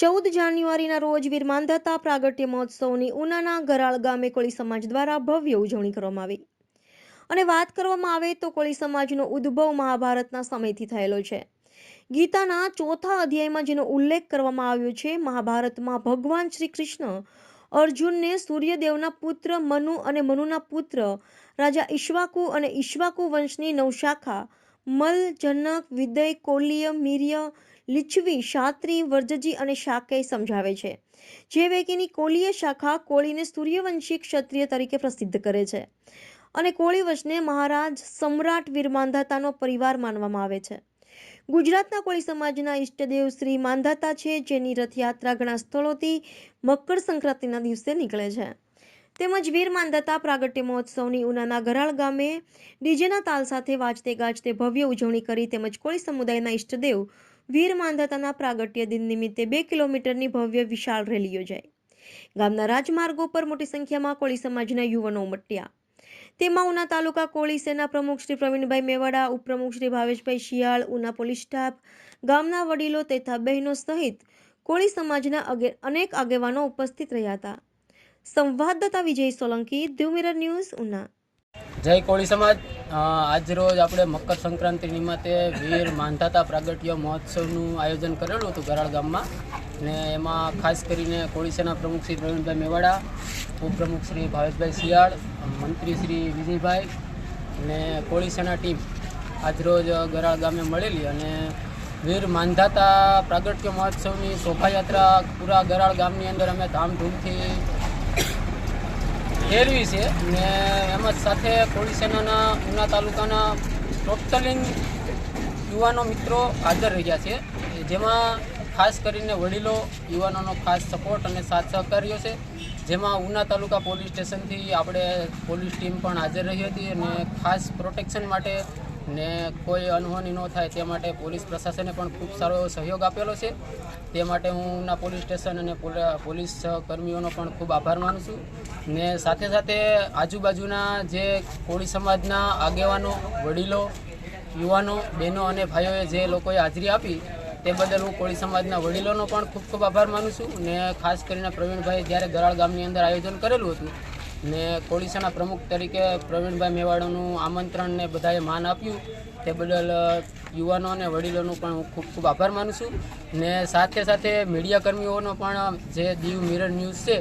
ચૌદ જાન્યુઆરીના રોજ વીર માંધાતા પ્રાગટ્ય મહોત્સવની ઉનાના ગરાળ ગામે કોળી સમાજ દ્વારા ભવ્ય ઉજવણી કરવામાં આવી. અને વાત કરવામાં આવે તો કોળી સમાજનો ઉદ્ભવ મહાભારતના સમયથી થયેલો છે. ગીતાના ચોથા અધ્યાયમાં જેનો ઉલ્લેખ કરવામાં આવ્યો છે, મહાભારતમાં ભગવાન શ્રી કૃષ્ણ અર્જુનને સૂર્યદેવના પુત્ર મનુ અને મનુના પુત્ર રાજા ઈશ્વાકુ અને ઈશ્વાકુ વંશની નવશાખા મલ જનક વિદય કોલીય મીર્ય લીછવી શાત્રી વર્જજી અને શાકેય સમજાવે છે. જે પૈકીની કોલીય શાખા કોળીને સૂર્યવંશી ક્ષત્રિય તરીકે પ્રસિદ્ધ કરે છે અને કોળી વંશને મહારાજ સમ્રાટ વીર માંધાતાનો પરિવાર માનવામાં આવે છે. ગુજરાતના કોળી સમાજના ઈષ્ટદેવ શ્રી માંધાતા છે જેની રથયાત્રા ઘણા સ્થળોથી મકર સંક્રાંતિના દિવસે નીકળે છે. તેમજ વીર માંદતા પ્રાગટ્ય મહોત્સવની ઉનાના ગરાળ ગામે ડીજેના તાલ સાથે વાજતે ગાજતે ભવ્ય ઉજવણી કરી તેમજ કોળી સમુદાયના ઇષ્ટદેવ વીર માંધાતાના પ્રાગટ્ય દિન નિમિત્તે બે કિલોમીટરની ભવ્ય વિશાળ રેલી યોજાઈ. ગામના રાજમાર્ગો પર મોટી સંખ્યામાં કોળી સમાજના યુવાનો ઉમટ્યા. તેમાં ઉના તાલુકા કોળી સેના પ્રમુખ શ્રી પ્રવીણભાઈ મેવાડા, ઉપપ્રમુખ શ્રી ભાવેશભાઈ શિયાળ, ઉના પોલીસ સ્ટાફ, ગામના વડીલો તથા બહેનો સહિત કોળી સમાજના અનેક આગેવાનો ઉપસ્થિત રહ્યા હતા. સંવાદદાતા વિજય સોલંકી ધ્યુ મિરર ન્યૂઝ, ઉના. જય કોળી સમાજ. આજ રોજ આપણે મકર સંક્રાંતિ નિમિત્તે વીર માંધાતા પ્રાગટ્ય મહોત્સવનું આયોજન કરેલું હતું ગરાળ ગામમાં. ને એમાં ખાસ કરીને કોળી સેના પ્રમુખ શ્રી પ્રવીણભાઈ મેવાડા, ઉપપ્રમુખ શ્રી ભાવેશભાઈ શિયાળ, મંત્રી શ્રી વિજયભાઈ અને કોળી સેના ટીમ આજરોજ ગરાળ ગામે મળેલી અને વીર માંધાતા પ્રાગટ્ય મહોત્સવની શોભાયાત્રા પૂરા ગરાળ ગામની અંદર અમે ધામધૂમથી ફેરવી છે ને એમાં સાથે કોળી સેનાના ઉના તાલુકાના ટોટલિંગ યુવાનો મિત્રો હાજર રહ્યા છે. જેમાં ખાસ કરીને વડીલો, યુવાનોનો ખાસ સપોર્ટ અને સાથ સહકાર્યો છે. જેમાં ઉના તાલુકા પોલીસ સ્ટેશનથી આપણે પોલીસ ટીમ પણ હાજર રહી હતી અને ખાસ પ્રોટેક્શન માટે ને કોઈ અનહોની ન થાય તે માટે પોલીસ પ્રશાસને પણ ખૂબ સારો એવો સહયોગ આપેલો છે. તે માટે હું પોલીસ સ્ટેશન અને પોલીસ કર્મીઓનો પણ ખૂબ આભાર માનું છું. ને સાથે સાથે આજુબાજુના જે કોળી સમાજના આગેવાનો, વડીલો, યુવાનો, બહેનો અને ભાઈઓએ જે લોકોએ હાજરી આપી તે બદલ હું કોળી સમાજના વડીલોનો પણ ખૂબ ખૂબ આભાર માનું છું. ને ખાસ કરીને પ્રવીણભાઈ જ્યારે ગરાળ ગામની અંદર આયોજન કરેલું હતું ને કોળીસાના પ્રમુખ તરીકે પ્રવીણભાઈ મેવાડાનું આમંત્રણ ને બધાએ માન આપ્યું. તે બદલ યુવાનો અને વડીલોનું પણ હું ખૂબ ખૂબ આભાર માનું છું. ને સાથે સાથે મીડિયા કર્મીઓનો પણ જે દીવ મિરર ન્યૂઝ છે,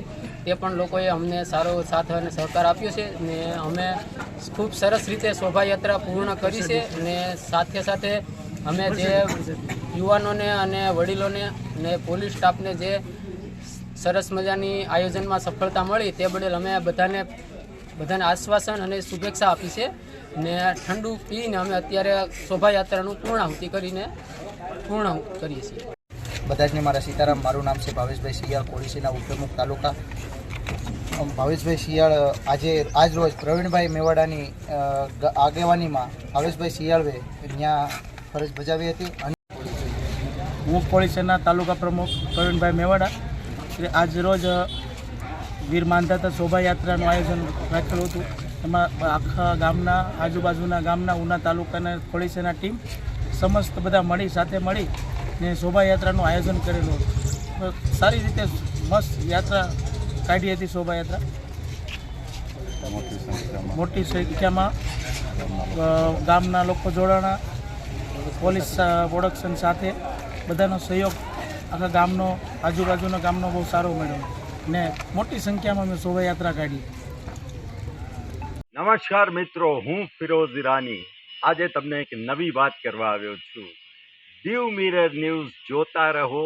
તે પણ લોકોએ અમને સારો સાથ અને સહકાર આપ્યો છે. ને અમે ખૂબ સરસ રીતે શોભાયાત્રા પૂર્ણ કરી છે. ને સાથે સાથે અમે જે યુવાનોને અને વડીલોને ને પોલીસ સ્ટાફને જે સરસ મજાની આયોજનમાં સફળતા મળી તે બદલ અમે બધાને બધાને આશ્વાસન અને શુભેચ્છા આપી છે. ને ઠંડુ પીને અમે અત્યારે શોભાયાત્રાનું પૂર્ણાહુતિ કરીને પૂર્ણ કરીએ છીએ. બધા જને મારા સીતારામ મારું નામ છે ભાવેશભાઈ શિયાળ કોળીસીના ઉપપ્રમુખ તાલુકા. ભાવેશભાઈ શિયાળ આજે આજ રોજ પ્રવીણભાઈ મેવાડાની આગેવાનીમાં ભાવેશભાઈ શિયાળે ત્યાં ફરજ બજાવી હતી. અને હું કોળી તાલુકા પ્રમુખ પ્રવીણભાઈ મેવાડા. આજ રોજ વીર માંધાતા શોભાયાત્રાનું આયોજન રાખેલું હતું. એમાં આખા ગામના, આજુબાજુના ગામના, ઉના તાલુકાના ખોડીસેના ટીમ સમસ્ત બધા મળી, સાથે મળી ને શોભાયાત્રાનું આયોજન કરેલું હતું. સારી રીતે મસ્ત યાત્રા કાઢી હતી શોભાયાત્રા. મોટી સંખ્યામાં ગામના લોકો જોડાણા, પોલીસ પ્રોડક્શન સાથે બધાનો સહયોગ આખા ગામનો, આજુબાજુના ગામનો બહુ સારો મળ્યો ને મોટી સંખ્યામાં અમે શોભાયાત્રા કાઢી. નમસ્કાર મિત્રો, હું ફિરોઝ ઈરાની. આજે તમને એક નવી વાત કરવા આવ્યો છું. દીવ મિરર ન્યૂઝ જોતા રહો,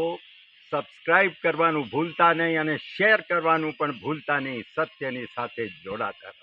સબસ્ક્રાઇબ કરવાનું ભૂલતા નહીં અને શેર કરવાનું પણ ભૂલતા નહીં, સત્યની સાથે જોડાતા રહો.